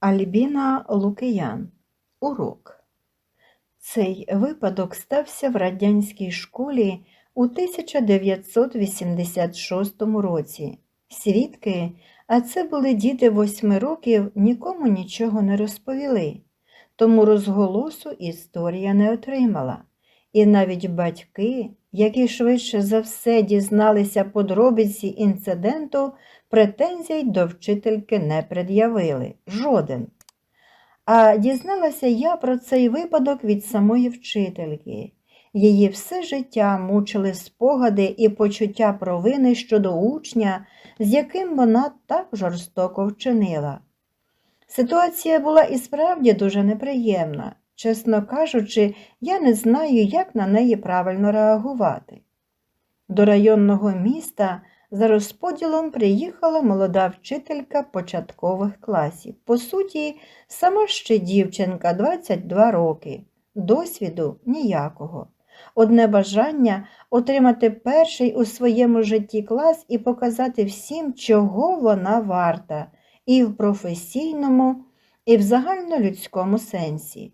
Альбіна Лукиян. Урок. Цей випадок стався в радянській школі у 1986 році. Свідки, а це були діти восьми років, нікому нічого не розповіли, тому розголосу історія не отримала. І навіть батьки, які швидше за все дізналися подробиці інциденту, претензій до вчительки не пред'явили. Жоден. А дізналася я про цей випадок від самої вчительки. Її все життя мучили спогади і почуття провини щодо учня, з яким вона так жорстоко вчинила. Ситуація була і справді дуже неприємна. Чесно кажучи, я не знаю, як на неї правильно реагувати. До районного міста за розподілом приїхала молода вчителька початкових класів. По суті, сама ще дівчинка 22 роки, досвіду ніякого. Одне бажання отримати перший у своєму житті клас і показати всім, чого вона варта, і в професійному, і в загальнолюдському сенсі.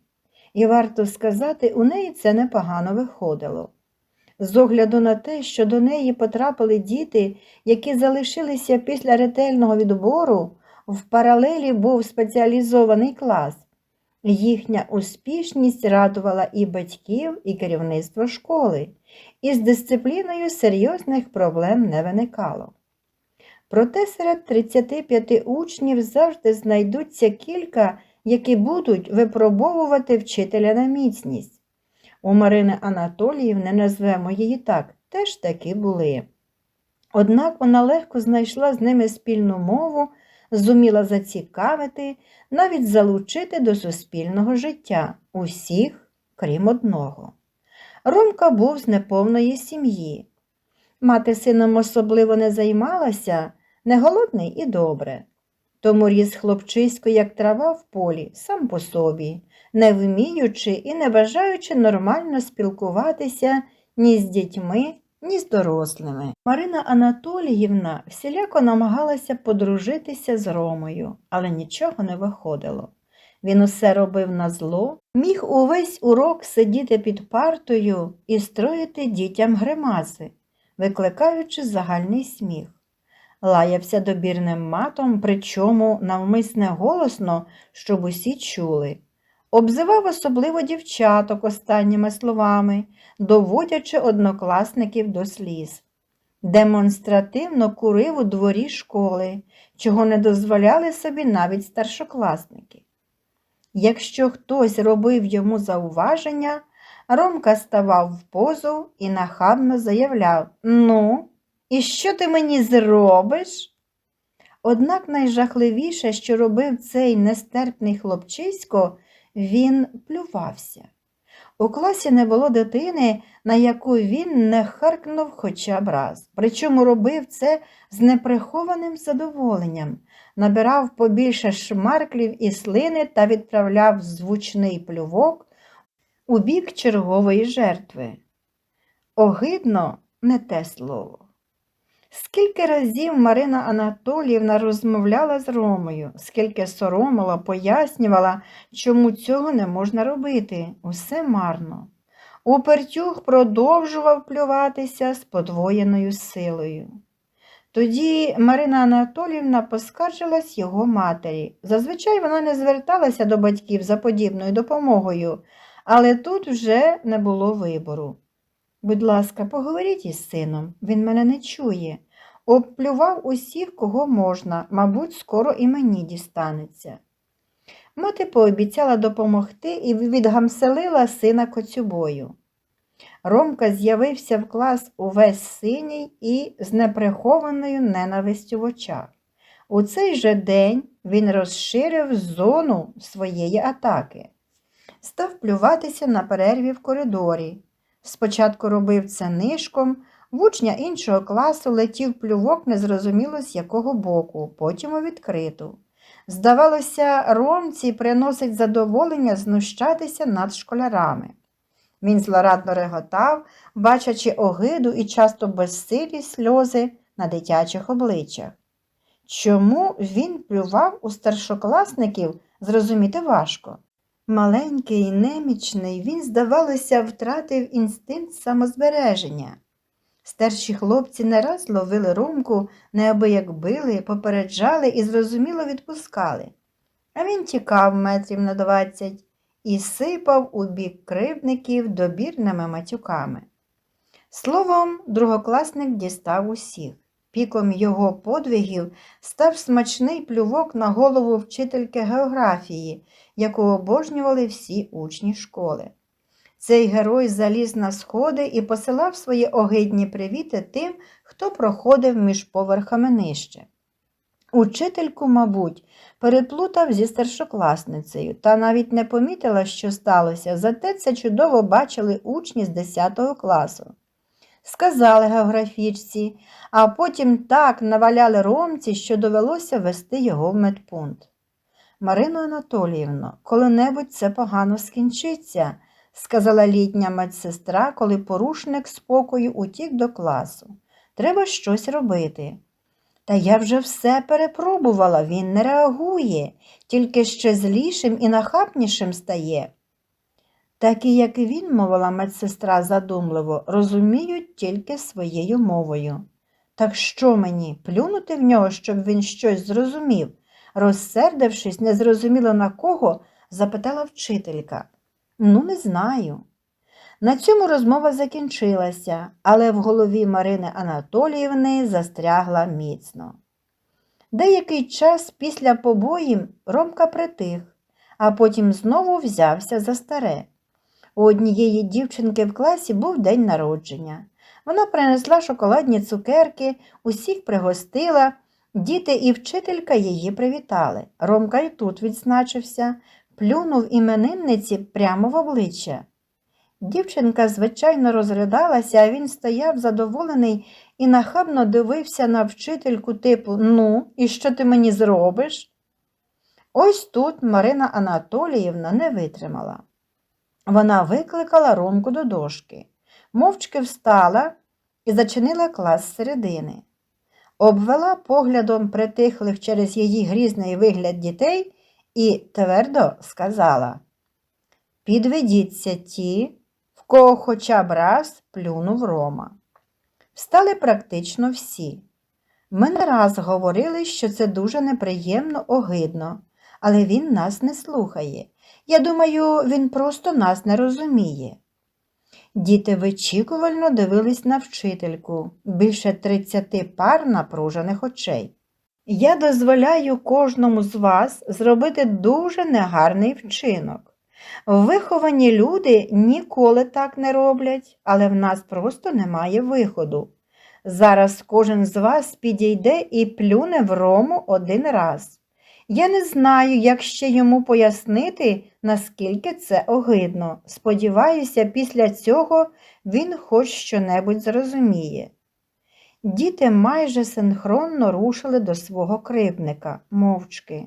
І варто сказати, у неї це непогано виходило. З огляду на те, що до неї потрапили діти, які залишилися після ретельного відбору, в паралелі був спеціалізований клас. Їхня успішність радувала і батьків, і керівництво школи, і з дисципліною серйозних проблем не виникало. Проте серед 35 учнів завжди знайдуться кілька, які будуть випробовувати вчителя на міцність. У Марини Анатоліївни, назвемо її так, теж таки були. Однак вона легко знайшла з ними спільну мову, зуміла зацікавити, навіть залучити до суспільного життя усіх, крім одного. Ромка був з неповної сім'ї. Мати сином особливо не займалася, не голодний і добре. Тому ріс хлопчисько, як трава в полі, сам по собі, не вміючи і не бажаючи нормально спілкуватися ні з дітьми, ні з дорослими. Марина Анатоліївна всіляко намагалася подружитися з Ромою, але нічого не виходило. Він усе робив на зло, міг увесь урок сидіти під партою і строїти дітям гримаси, викликаючи загальний сміх. Лаявся добірним матом, причому навмисне голосно, щоб усі чули. Обзивав особливо дівчаток останніми словами, доводячи однокласників до сліз. Демонстративно курив у дворі школи, чого не дозволяли собі навіть старшокласники. Якщо хтось робив йому зауваження, Ромка ставав в позу і нахабно заявляв Ну, і що ти мені зробиш? Однак найжахливіше, що робив цей нестерпний хлопчисько, він плювався. У класі не було дитини, на яку він не харкнув хоча б раз. Причому робив це з неприхованим задоволенням, набирав побільше шмарклів і слини та відправляв звучний плювок у бік чергової жертви. Огидно не те слово. Скільки разів Марина Анатоліївна розмовляла з Ромою, скільки соромила, пояснювала, чому цього не можна робити, усе марно. Упертюх продовжував плюватися з подвоєною силою. Тоді Марина Анатоліївна поскаржилась його матері. Зазвичай вона не зверталася до батьків за подібною допомогою, але тут вже не було вибору. Будь ласка, поговоріть із сином, він мене не чує. Обплював усіх, кого можна, мабуть, скоро і мені дістанеться. Мати пообіцяла допомогти і відгамселила сина коцюбою. Ромка з'явився в клас увесь синій і з неприхованою ненавистю в очах. У цей же день він розширив зону своєї атаки, став плюватися на перерві в коридорі. Спочатку робив це нишком, в учня іншого класу летів плювок незрозуміло з якого боку, потім у відкриту. Здавалося, ромці приносить задоволення знущатися над школярами. Він злорадно реготав, бачачи огиду і часто безсилі сльози на дитячих обличчях. Чому він плював у старшокласників зрозуміти важко. Маленький і немічний, він, здавалося, втратив інстинкт самозбереження. Старші хлопці не раз ловили ромку, неабияк били, попереджали і зрозуміло відпускали. А він тікав метрів на двадцять і сипав у бік кривдників добірними матюками. Словом, другокласник дістав усіх. Піком його подвигів став смачний плювок на голову вчительки географії, яку обожнювали всі учні школи. Цей герой заліз на сходи і посилав свої огидні привіти тим, хто проходив між поверхами нижче. Учительку, мабуть, переплутав зі старшокласницею та навіть не помітила, що сталося, зате це чудово бачили учні з 10 класу. Сказали географічці, а потім так наваляли ромці, що довелося вести його в медпункт. Марино Анатоліївно, коли-небудь це погано скінчиться, сказала літня медсестра, коли порушник спокою утік до класу. Треба щось робити. Та я вже все перепробувала, він не реагує, тільки ще злішим і нахабнішим стає. Такі, як і він, мовила медсестра задумливо, розуміють тільки своєю мовою. Так що мені, плюнути в нього, щоб він щось зрозумів? Розсердившись, незрозуміло на кого, запитала вчителька. Ну, не знаю. На цьому розмова закінчилася, але в голові Марини Анатоліївни застрягла міцно. Деякий час після побоїв Ромка притих, а потім знову взявся за старе. У однієї дівчинки в класі був день народження. Вона принесла шоколадні цукерки, усіх пригостила, діти і вчителька її привітали. Ромка й тут відзначився, плюнув іменинниці прямо в обличчя. Дівчинка, звичайно, розридалася, а він стояв задоволений і нахабно дивився на вчительку типу Ну, і що ти мені зробиш? Ось тут Марина Анатоліївна не витримала. Вона викликала Ромку до дошки, мовчки встала і зачинила клас середини. Обвела поглядом притихлих через її грізний вигляд дітей і твердо сказала Підведіться ті, в кого хоча б раз плюнув Рома. Встали практично всі. Ми не раз говорили, що це дуже неприємно, огидно, але він нас не слухає. Я думаю, він просто нас не розуміє. Діти вичікувально дивились на вчительку, більше тридцяти пар напружених очей. Я дозволяю кожному з вас зробити дуже негарний вчинок. Виховані люди ніколи так не роблять, але в нас просто немає виходу. Зараз кожен з вас підійде і плюне в рому один раз. Я не знаю, як ще йому пояснити, наскільки це огидно. Сподіваюся, після цього він хоч щонебудь зрозуміє. Діти майже синхронно рушили до свого кривдника, мовчки.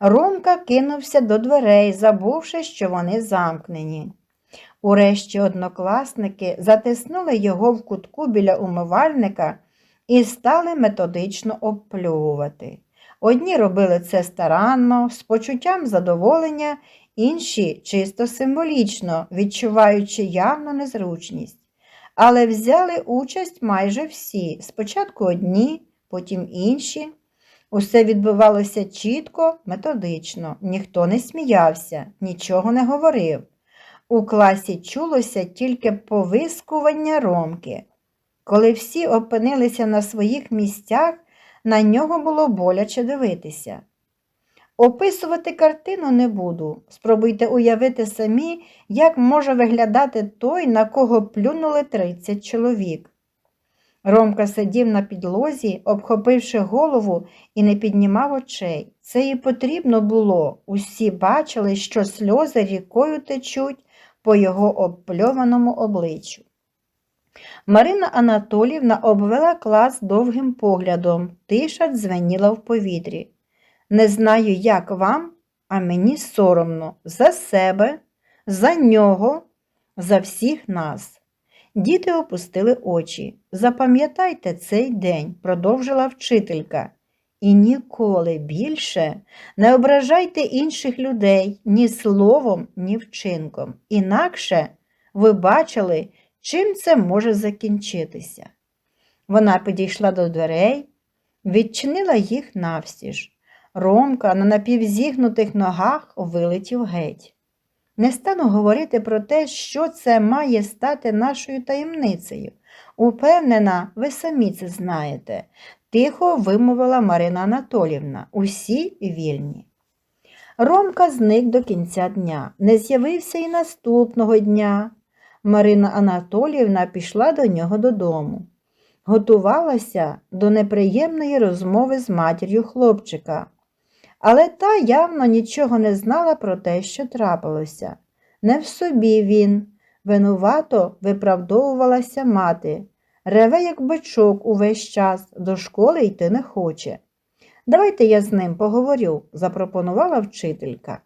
Ромка кинувся до дверей, забувши, що вони замкнені. Урешті однокласники затиснули його в кутку біля умивальника і стали методично обплювати. Одні робили це старанно, з почуттям задоволення, інші чисто символічно, відчуваючи явну незручність. Але взяли участь майже всі, спочатку одні, потім інші. Усе відбувалося чітко, методично, ніхто не сміявся, нічого не говорив. У класі чулося тільки повискування ромки. Коли всі опинилися на своїх місцях, на нього було боляче дивитися. Описувати картину не буду. Спробуйте уявити самі, як може виглядати той, на кого плюнули 30 чоловік. Ромка сидів на підлозі, обхопивши голову і не піднімав очей. Це і потрібно було. Усі бачили, що сльози рікою течуть по його обпльованому обличчю. Марина Анатолівна обвела клас довгим поглядом, тиша дзвеніла в повітрі. Не знаю, як вам, а мені соромно за себе, за нього, за всіх нас. Діти опустили очі. Запам'ятайте цей день, продовжила вчителька, І ніколи більше не ображайте інших людей ні словом, ні вчинком. Інакше ви бачили, чим це може закінчитися. Вона підійшла до дверей, відчинила їх навстіж. Ромка на напівзігнутих ногах вилетів геть. Не стану говорити про те, що це має стати нашою таємницею. Упевнена, ви самі це знаєте, тихо вимовила Марина Анатолівна. Усі вільні. Ромка зник до кінця дня, не з'явився і наступного дня. Марина Анатоліївна пішла до нього додому. Готувалася до неприємної розмови з матір'ю хлопчика, але та явно нічого не знала про те, що трапилося. Не в собі він, винувато виправдовувалася мати, реве, як бичок увесь час, до школи йти не хоче. Давайте я з ним поговорю, запропонувала вчителька.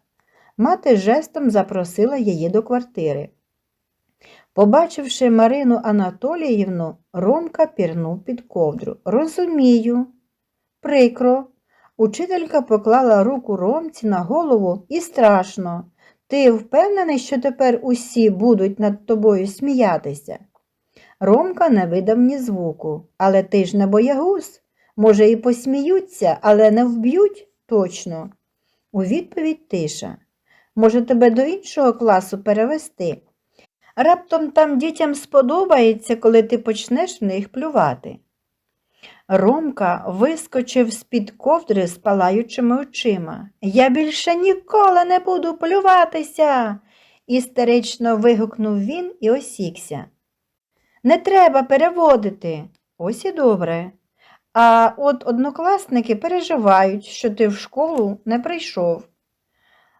Мати жестом запросила її до квартири. Побачивши Марину Анатоліївну, Ромка пірнув під ковдру. Розумію. Прикро. Учителька поклала руку Ромці на голову і страшно. Ти впевнений, що тепер усі будуть над тобою сміятися? Ромка не видав ні звуку. Але ти ж не боягуз. Може, і посміються, але не вб'ють точно. У відповідь тиша. Може, тебе до іншого класу перевести? Раптом там дітям сподобається, коли ти почнеш в них плювати. Ромка вискочив з-під ковдри з палаючими очима. Я більше ніколи не буду плюватися, істерично вигукнув він і осікся. Не треба переводити. Ось і добре. А от однокласники переживають, що ти в школу не прийшов.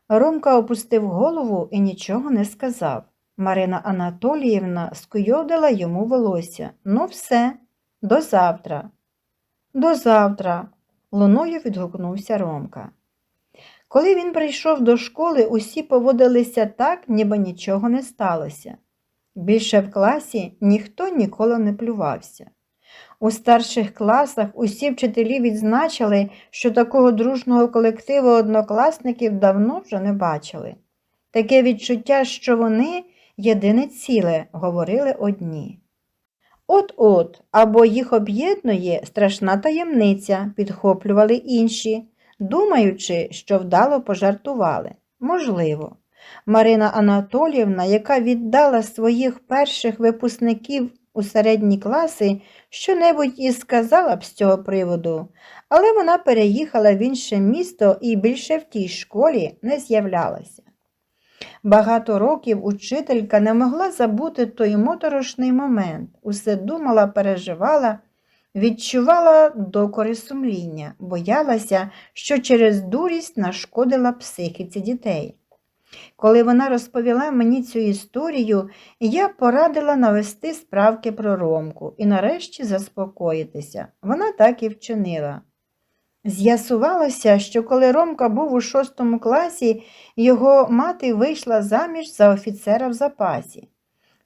Ромка опустив голову і нічого не сказав. Марина Анатоліївна скуйовдила йому волосся. Ну, все, до завтра. До завтра, луною відгукнувся Ромка. Коли він прийшов до школи, усі поводилися так, ніби нічого не сталося. Більше в класі ніхто ніколи не плювався. У старших класах усі вчителі відзначили, що такого дружного колективу однокласників давно вже не бачили. Таке відчуття, що вони єдине ціле, говорили одні. От-от, або їх об'єднує страшна таємниця, підхоплювали інші, думаючи, що вдало пожартували. Можливо. Марина Анатоліївна, яка віддала своїх перших випускників у середні класи, що-небудь і сказала б з цього приводу, але вона переїхала в інше місто і більше в тій школі не з'являлася. Багато років учителька не могла забути той моторошний момент, усе думала, переживала, відчувала докори сумління, боялася, що через дурість нашкодила психіці дітей. Коли вона розповіла мені цю історію, я порадила навести справки про Ромку і нарешті заспокоїтися. Вона так і вчинила. З'ясувалося, що коли Ромка був у шостому класі, його мати вийшла заміж за офіцера в запасі.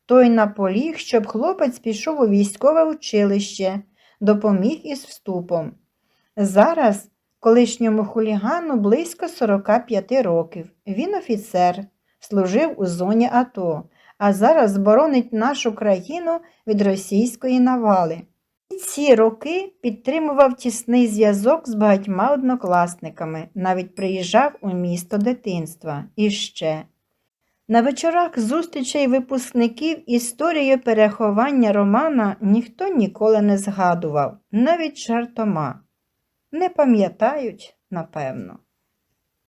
Той наполіг, щоб хлопець пішов у військове училище, допоміг із вступом. Зараз колишньому хулігану близько 45 років. Він офіцер, служив у зоні АТО, а зараз боронить нашу країну від російської навали. Ці роки підтримував тісний зв'язок з багатьма однокласниками, навіть приїжджав у місто дитинства. І ще. На вечорах зустрічей випускників історію переховання Романа ніхто ніколи не згадував, навіть жартома. Не пам'ятають, напевно.